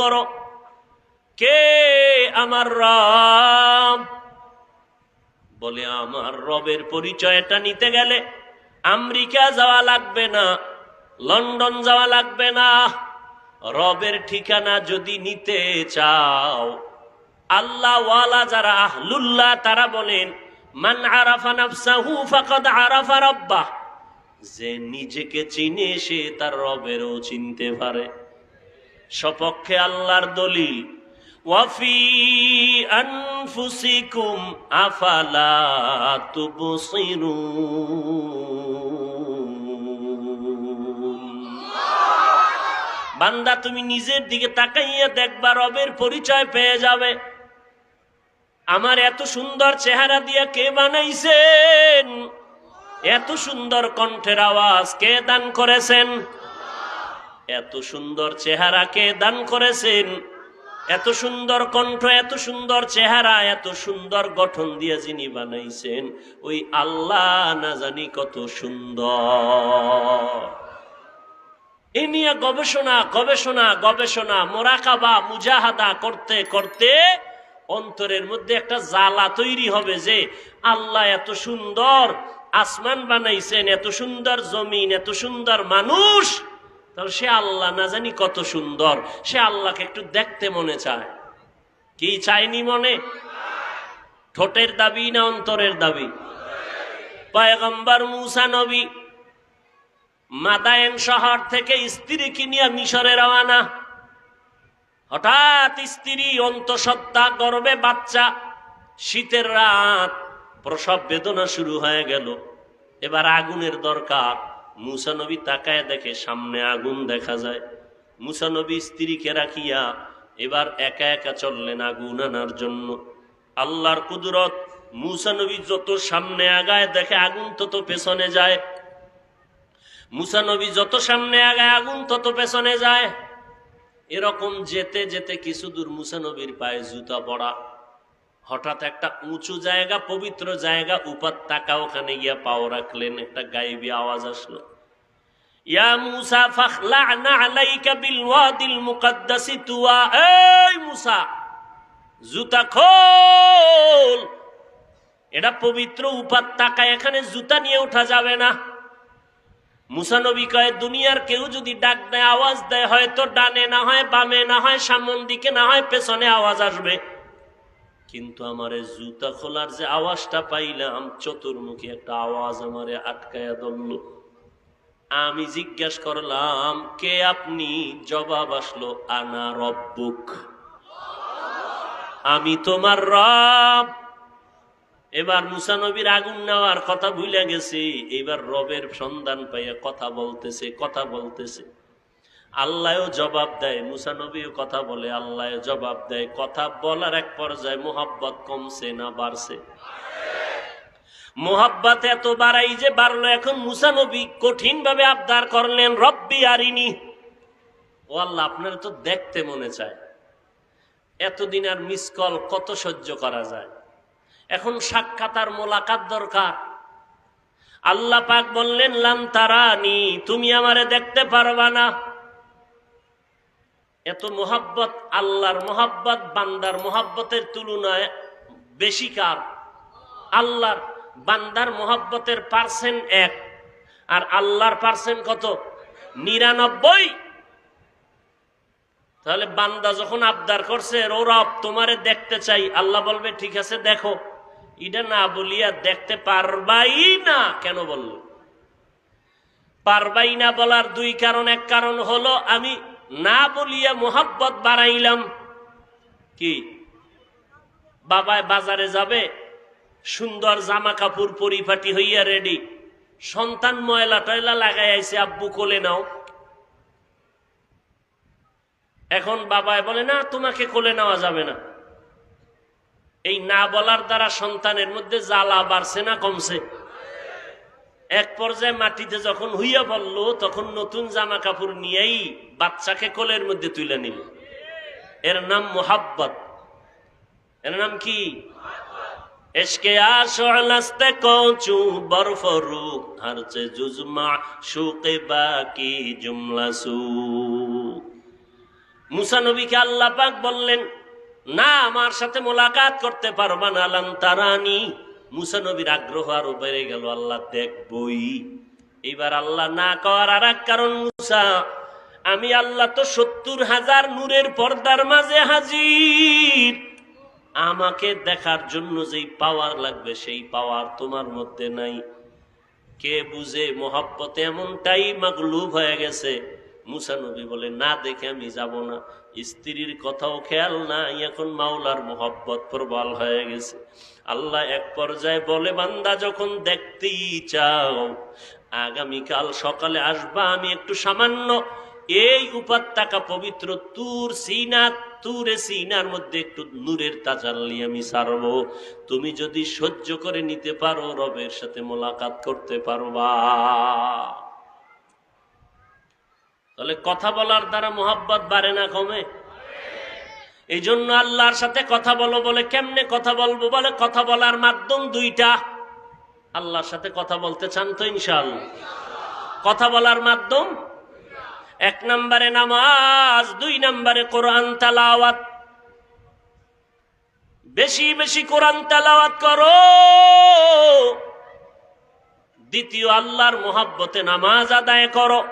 করো। কে আমার রব? বলে, আমার রবের পরিচয়টা নিতে গেলে আমেরিকা যাওয়া লাগবে না, লন্ডন যাওয়া লাগবে না। রবের ঠিকানা যদি নিতে চাও আল্লাহ যারা আহলুল্লাহ, তারা বলেন, মান আরাফা যে নিজেকে চিনে, সে তার রবেরও চিনতে পারে। সপক্ষে আল্লাহর দলিল। ওয়াফি আনফুসিকুম আফালা বান্দা, তুমি নিজের দিকে তাকাইয়া দেখবা, রবের পরিচয় পেয়ে যাবে। আমার এত সুন্দর চেহারা দিয়া কে বানাইছেন? এত সুন্দর কণ্ঠের আওয়াজ কে দান করেছেন? এত সুন্দর চেহারা কে দান করেছেন। এত সুন্দর কণ্ঠ, এত সুন্দর চেহারা, এত সুন্দর গঠন দিয়ে যিনি বানাইছেন, ওই আল্লাহ না জানি কত সুন্দর। এ নিয়ে গবেষণা গবেষণা গবেষণা, মোরাকাবা, মুজাহাদা করতে করতে অন্তরের মধ্যে একটা জ্বালা তৈরি হবে যে আল্লাহ এত সুন্দর আসমান বানাইছেন, এত সুন্দর জমিন, এত সুন্দর মানুষ তাহলে সে আল্লাহ না জানি কত সুন্দর, সে আল্লাহকে একটু দেখতে মনে চায়। কি চায়নি মনে? ঠোঁটের দাবি না অন্তরের দাবি? পয়গম্বর মুসা নবী, মাদায়েন শহর থেকে স্ত্রীকে নিয়ে মিশরে রওয়ানা হঠাৎ স্ত্রী অন্তঃসত্ত্বা গর্বে বাচ্চা, শীতের রাত প্রসব বেদনা শুরু হয়ে গেল। এবার আগুনের দরকার। মুসানবী তাকায় দেখে, সামনে আগুন দেখা যায়। মুসানবী স্ত্রীকে রাখিয়া এবার একা একা চললেন আগুন আনার জন্য। আল্লাহর কুদরত মুসানবী যত সামনে আগায়, দেখে আগুন তত পেছনে যায়। মুসানবী যত সামনে আগায়, আগুন তত পেছনে যায়। এরকম যেতে যেতে কিছু দূর মুসানবীর পায়ে জুতা পড়া। হঠাৎ একটা উঁচু জায়গা, পবিত্র জায়গা, উপত্যকা ওখানে গিয়া পাও রাখলেন, একটা গাইবি আওয়াজ আসলো। ইয়া তুয়া। মুসা, জুতা খোল। এটা পবিত্র এখানে জুতা নিয়ে ওঠা যাবে না। কয়, দুনিয়ার কেউ যদি ডাক দেয়, আওয়াজ দেয়, হয়তো ডানে না হয়, বামে না হয় সামন দিকে না হয়, পেছনে আওয়াজ আসবে। কিন্তু আমারে জুতা খোলার যে আওয়াজটা পাইলাম, চতুর্মুখী একটা আওয়াজ আমারে আটকায়া ধরল। আমি জিজ্ঞাসা করলাম, কে আপনি? জবাব আসলো, আনা রব্বুক। আমি তোমার রব। এবার মুসানবীর আগুন নেওয়ার কথা ভুলে গেছে। এবার রবের সন্ধান পাইয়া কথা বলতেছে কথা বলতেছে। আল্লাহও জবাব দেয়, মুসা মুসানবীও কথা বলে, আল্লাহও জবাব দেয়। কথা বলার এক পর্যায়ে মোহাব্বত কমছে না বাড়ছে। মোহাব্বত এত বাড়াই যে বাড়লো, এখন মুসানবী কঠিন ভাবে আবদার করলেন, রব্বি আরিনি। ও আল্লাহ, আপনার তো দেখতে মনে চায়। এতদিন আর মিস কল কত সহ্য করা যায়। এখন সাক্ষাৎ আর মোলাকাত দরকার। আল্লাহ পাক বললেন লাম তারানি, তুমি আমারে দেখতে পারবা না। এত মোহাব্বত আল্লাহর মোহাব্বত, বান্দার মোহাব্বতের তুলনায় বেশি কার? আল্লাহর, বান্দার মোহাব্বতের পার্সেন্ট এক। আর আল্লাহর পার্সেন্ট কত? নিরানব্বই। তাহলে বান্দা যখন আবদার করছে রৌরব তোমারে দেখতে চাই। আল্লাহ বলবে, ঠিক আছে, দেখো। এটা না বলিয়া দেখতে পারবাই না, কেন বলল? পারবাই না বলার দুই কারণ, এক কারণ হলো, আমি না বলিয়া মোহাব্বত বাড়াইলাম। কি? বাবায় বাজারে যাবে, সুন্দর জামা কাপড় পরিপাটি হইয়া রেডি সন্তান ময়লা টয়লা লাগাই আইছে, আব্বু কোলে নাও। এখন বাবায় বলে, না, তোমাকে কোলে নেওয়া যাবে না। এই না বলার দ্বারা সন্তানের মধ্যে জ্বালা বাড়ছে না, কমছে। এক পর্যায়ে মাটিতে যখন হইয়া বলল তখন নতুন জামা কাপড় নিয়েই বাচ্চাকে কোলের মধ্যে তুলে নিল। এর নাম মোহাব্বত। এর নাম কি? জুমলা সু। বললেন, না, আমার সাথে মোলাকাত করতে পারবা না তারানি। মুসা নবীর আগ্রহ আরও বেড়ে গেল, আল্লাহ দেখবই। এবার আল্লাহ না করার আর এক কারণ মুসা, আমি আল্লাহ তো সত্তর হাজার নূরের পর্দার মাঝে হাজির। আমাকে দেখার জন্য যেই পাওয়ার লাগবে, সেই পাওয়ার তোমার মধ্যে নাই। কে বুঝে, মোহাব্বতে এমনটাই মাগলুব হয়ে গেছে। মুসা নবী বলে, না দেখে আমি যাব না। স্ত্রীর কথাও খেয়াল নাই, এখন মাওলার মোহব্বত প্রবল হয়ে গেছে। আল্লাহ এক পর্যায়ে বলে, বান্দা, যখন দেখতেই চাও, আগামীকাল সকালে আসবা, আমি একটু সামান্য এই উপত্যকা পবিত্র তুর সিনা, তুরে সিনার মধ্যে একটু নূরের তাজাল্লি আমি সারবো। তুমি যদি সহ্য করে নিতে পারো, রবের সাথে মোলাকাত করতে পারবা। তাহলে কথা বলার দ্বারা মোহাব্বত বাড়ে না কমে? এই জন্য আল্লাহর সাথে কথা বলো বলে কেমনে কথা বলব বলে? কথা বলার মাধ্যম দুইটা। আল্লাহর সাথে কথা বলতে চান তো ইনশাআল্লাহ। কথা বলার মাধ্যম? এক নম্বরে নামাজ, দুই নম্বরে কোরআন তালাওয়াত। বেশি বেশি কোরআন তালাওয়াত করো। দ্বিতীয়, আল্লাহর মোহাব্বতে নামাজ আদায় করো।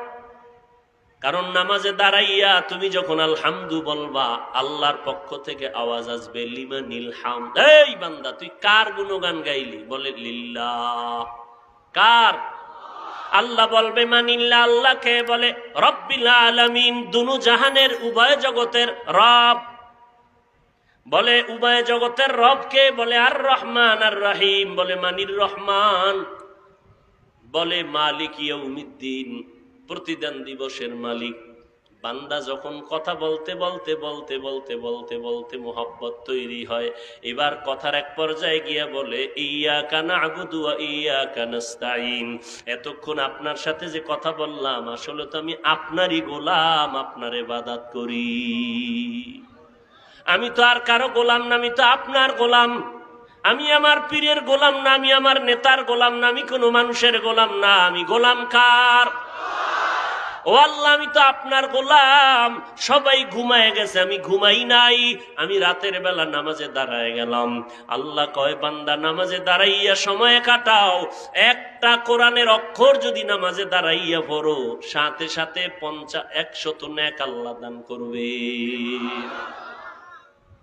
কারণ নামাজে দাঁড়াইয়া তুমি যখন আলহামদু বলবা, আল্লাহর পক্ষ থেকে আওয়াজ আসবে, লিমা নীল হাম। এই বান্দা, তুই কার গুণগান গাইলি? বলে লিল্লা কার? আল্লাহ বলবে, মানিল্লা আল্লাহকে। বলে, রব্বিল আলামিন দুনু জাহানের উভয় জগতের রব। বলে, উভয় জগতের রবকে? বলে, আর রহমান, আর রহিম। বলে, মানির রহমান। বলে, মালিক ইয়ৌমিদ্দিন প্রতিদান দিবসের মালিক। বান্দা যখন কথা বলতে বলতে বলতে বলতে বলতে বলতে মোহাব্বত তৈরি হয়, এবার কথার এক পর্যায়ে গিয়া বলে ইয়া কানা আবুদু ইয়া কানাস্তাইন এতক্ষণ আপনার সাথে যে কথা বললাম, আসলে তো আমি আপনারই গোলাম, আপনার বাদাত করি। আমি তো আর কারও গোলাম না, আমি তো আপনার গোলাম। আমি আমার পীরের গোলাম না, আমি আমার নেতার গোলাম না, আমি কোনো মানুষের গোলাম না। আমি গোলাম কার? ও আল্লাহ, আমি তো আপনার গোলাম। সবাই ঘুমায় গেছে, আমি ঘুমাই নাই। আমি রাতের বেলা নামাজে দাঁড়ায় গেলাম। আল্লাহ কয়, বান্দা, নামাজে দাঁড়াইয়া সময় কাটাও। একটা কোরআনের অক্ষর যদি নামাজে দাঁড়াইয়া পড়ো, সাথে সাথে পঞ্চা, একশত ন্যাক আল্লাহ দান করবে।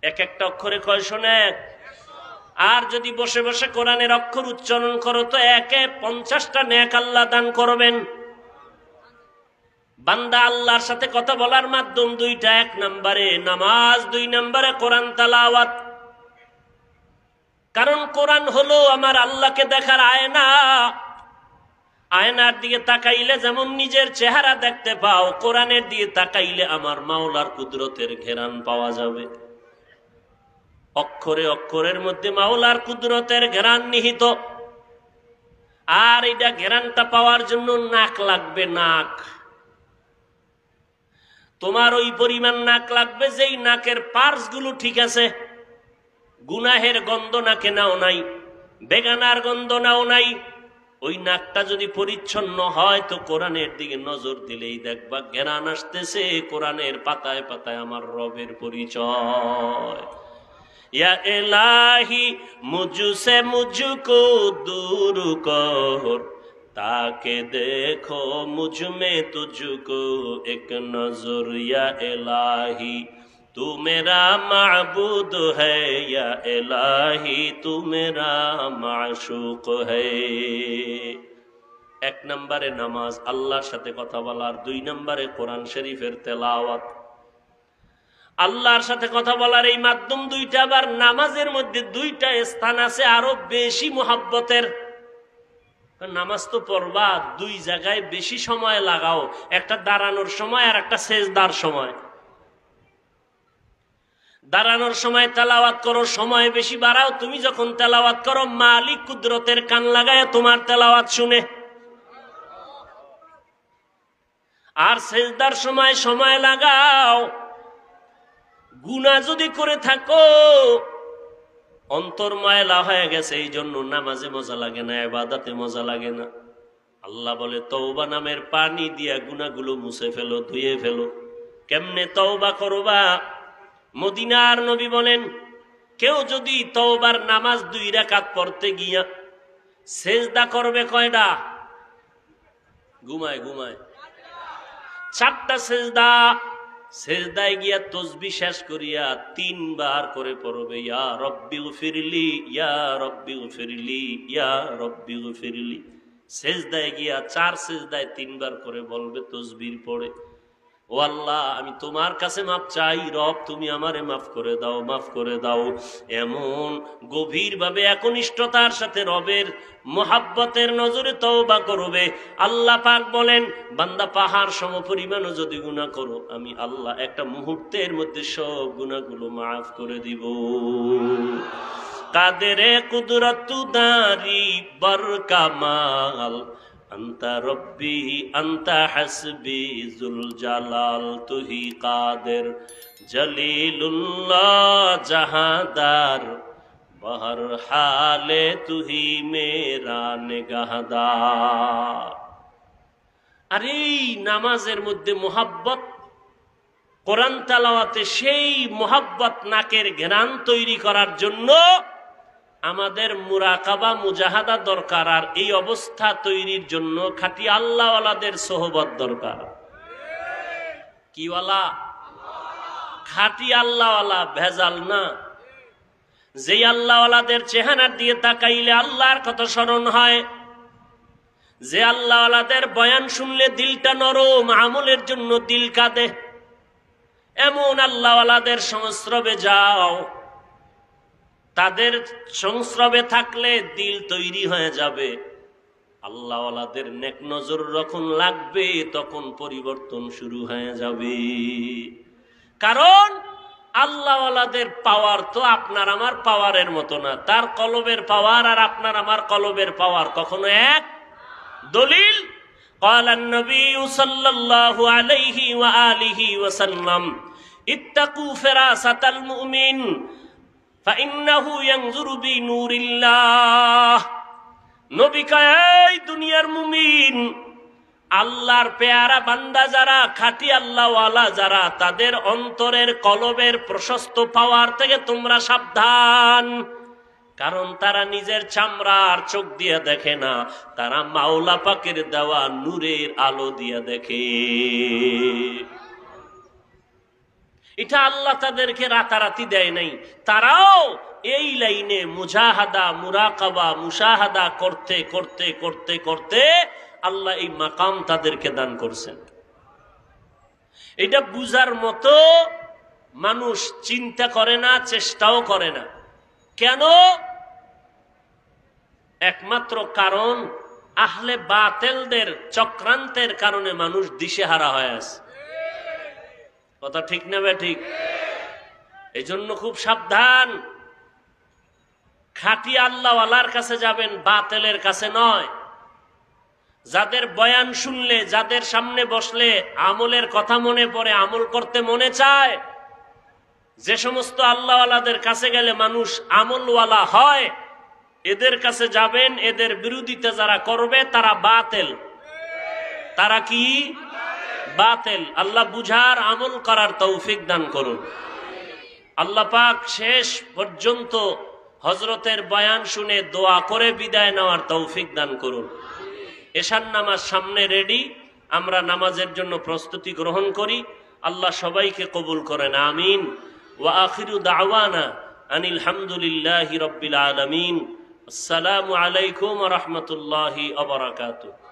এক একটা অক্ষরে কয়শো ন্যাক আর যদি বসে বসে কোরআনের অক্ষর উচ্চারণ করো, তো একে পঞ্চাশটা ন্যাক আল্লাহ দান করবেন। বান্দা আল্লাহর সাথে কথা বলার মাধ্যম দুইটা, এক নম্বরে নামাজ, দুই নম্বরে কোরআন তালাওয়াত। কারণ কোরআন হলো আমার আল্লাহকে দেখার আয়না। আয়নার দিকে তাকাইলে যেমন নিজের চেহারা দেখতে পাও, কোরআনের দিকে তাকাইলে আমার মাওলার কুদরতের ঘেরান পাওয়া যাবে। অক্ষরে অক্ষরের মধ্যে মাওলার কুদরতের ঘেরান নিহিত। আর এটা ঘেরানটা পাওয়ার জন্য নাক লাগবে, নাক। তোমার ওই পরিমাণ নাক লাগবে যেই নাকের পার্সগুলো ঠিক আছে। গুনাহের গন্ধ নাকে নাও নাই, বেগানার গন্ধ নাও নাই। ওই নাকটা যদি পরিচ্ছন্ন হয় তো কোরআনের দিকে নজর দিলেই দেখবা জ্ঞান আসতেছে, কোরআনের পাতায় পাতায় আমার রবের পরিচয়। یا الہی مجھ سے مجھ کو ताके देखो मुझ में तुझको एक नजर या इलाही तू मेरा माबूद है या इलाही तू मेरा माशूक है এক নম্বরে নামাজ আল্লাহর সাথে কথা বলার দুই নম্বরে কোরআন শরীফের তেলাওয়াত আল্লাহর সাথে কথা বলার এই মাধ্যম দুইটা আবার নামাজের মধ্যে দুইটা স্থান আছে আরো বেশি মোহাব্বতের নামাজ তো পড়বা, দুই জায়গায় বেশি সময় লাগাও। একটা দাঁড়ানোর সময় আর একটা সেজদার সময়। দাঁড়ানোর সময় তেলাওয়াত করো, সময় বেশি বাড়াও। তুমি যখন তেলাওয়াত করো, মালিক কুদরতের কান লাগায় তোমার তেলাওয়াত শুনে। আর সেজদার সময় সময় লাগাও। গুণা যদি করে থাকো অন্তর ময়লা হয়ে গেছে এই জন্য নামাজে মজা লাগে না এবাদাতে মজা লাগে না। আল্লাহ বলে তৌবা নামের পানি দিয়া গুণাগুলো মুছে ফেলো, ধুয়ে ফেলো। কেমনে তওবা করবা? মদিনার নবী বলেন, কেউ যদি তওবার নামাজ দুই রাকাত পড়তে গিয়া সেজদা করবে কয়টা? ঘুমায় ঘুমায়। চারটা সেজদা সেজদায় গিয়া তসবি শেষ করিয়া তিনবার করে পড়বে, ইয়া রব্বি ফিরলি ইয়া রব্বি ফিরলি ইয়া রব্বি ফিরলি সেজদায় গিয়া চার সেজদায় তিনবার করে বলবে তসবির পড়ে। ও আল্লাহ, আমি তোমার কাছে মাপ চাই। রব, তুমি আমারে মাফ করে দাও, মাফ করে দাও। এমন গভীরভাবে একনিষ্ঠতার সাথে রবের মোহাব্বতের নজরে তওবা করবে। আল্লাহ পাক বলেন, বান্দা পাহাড় সম পরিমাণও যদি গুণা করো, আমি আল্লাহ একটা মুহূর্তের মধ্যে সব গুণাগুলো মাফ করে দিব। কাদেরে কুদরতু দারি বর কামাল আন্তা রব্বি আন্তা হাসবি, জুল জালাল তুহি কাদের, জলিলুল্লাহ জাহাদার, বহর হালে তুহি মেরা নিগাহদার। আরে এই নামাজের মধ্যে মোহাব্বত, কোরআন তালাওয়াতে সেই মোহাব্বত নাকের ঘ্রাণ তৈরি করার জন্য আমাদের মুরাকাবা, মুজাহাদা দরকার আর এই অবস্থা তৈরির জন্য খাটি আল্লাহওয়ালাদের সোহবত দরকার। কিওয়ালা? খাটি আল্লাহওয়ালা ভেজাল না। যেই আল্লাহওয়ালাদের চেহারার দিয়ে তাকাইলে আল্লাহর কত স্মরণ হয়, যে আল্লাহওয়ালাদের বয়ান শুনলে দিলটা নরম, আমলের জন্য দিল কাঁদে, এমন আল্লাহওয়ালাদের সংস্রবে যাও। তাদের সংস্রবে থাকলে দিল তৈরি হয়ে যাবে আল্লাহওয়ালাদের নেক নজর যখন লাগবে তখন পরিবর্তন শুরু হয়ে যাবে কারণ আল্লাহওয়ালাদের পাওয়ার তো আপনার আমার পাওয়ারের মতো না তার কলবের পাওয়ার আর আপনার আমার কলবের পাওয়ার কখনো এক দলিল قال النبي صلى الله عليه وآله وسلم اتقوا فراسة المؤمن فإنه ينظر بنور الله নবী কয় এই দুনিয়ার মুমিন আল্লাহর পেয়ারা বান্দা যারা খাটি আল্লাহওয়ালা যারা তাদের অন্তরের কলবের প্রশস্ত পাওয়ার থেকে তোমরা সাবধান কারণ তারা নিজের চামড়ার চোখ দিয়ে দেখে না তারা মাওলা পাকের দেওয়া নূরের আলো দিয়ে দেখে এটা আল্লাহ তাদেরকে রাতারাতি দেয় নাই। তারাও এই লাইনে মুজাহাদা, মুরাকাবা, মুশাহাদা করতে করতে করতে করতে আল্লাহ এই মাকাম তাদেরকে দান করছেন। এটা বুজার মতো মানুষ চিন্তা করে না, চেষ্টাও করে না। কেন? একমাত্র কারণ, আহলে বাতেলদের, চক্রান্তের কারণে মানুষ দিশেহারা হয়ে আছে। কথা ঠিক না বে ঠিক? এই জন্য খুব সাবধান। খাটি আল্লাহওয়ালার কাছে যাবেন, বাতেলের কাছে নয়। যাদের বয়ান শুনলে, যাদের সামনে বসলে, আমলের কথা মনে পড়ে, আমল করতে মনে চায়, যে সমস্ত আল্লাহওয়ালাদের কাছে গেলে মানুষ আমলওয়ালা হয়, এদের কাছে যাবেন, এদের বিরোধিতা যারা করবে, তারা বাতেল। তারা কি? বাতেল। আল্লাহ বুঝার, আমল করার তৌফিক দান করুন। আল্লাহ পাক শেষ পর্যন্ত হজরতের বয়ান শুনে দোয়া করে বিদায় নেওয়ার তৌফিক দান করুন। এশার নামাজ সামনে রেডি আমরা নামাজের জন্য প্রস্তুতি গ্রহণ করি। আল্লাহ সবাইকে কবুল করেন, আমিন। ওয়া আখিরু দাওয়ানা আনিল হামদুলিল্লাহি রব্বিল আলামিন। আসসালামু আলাইকুম রাহমাতুল্লাহি বারাকাতুহু।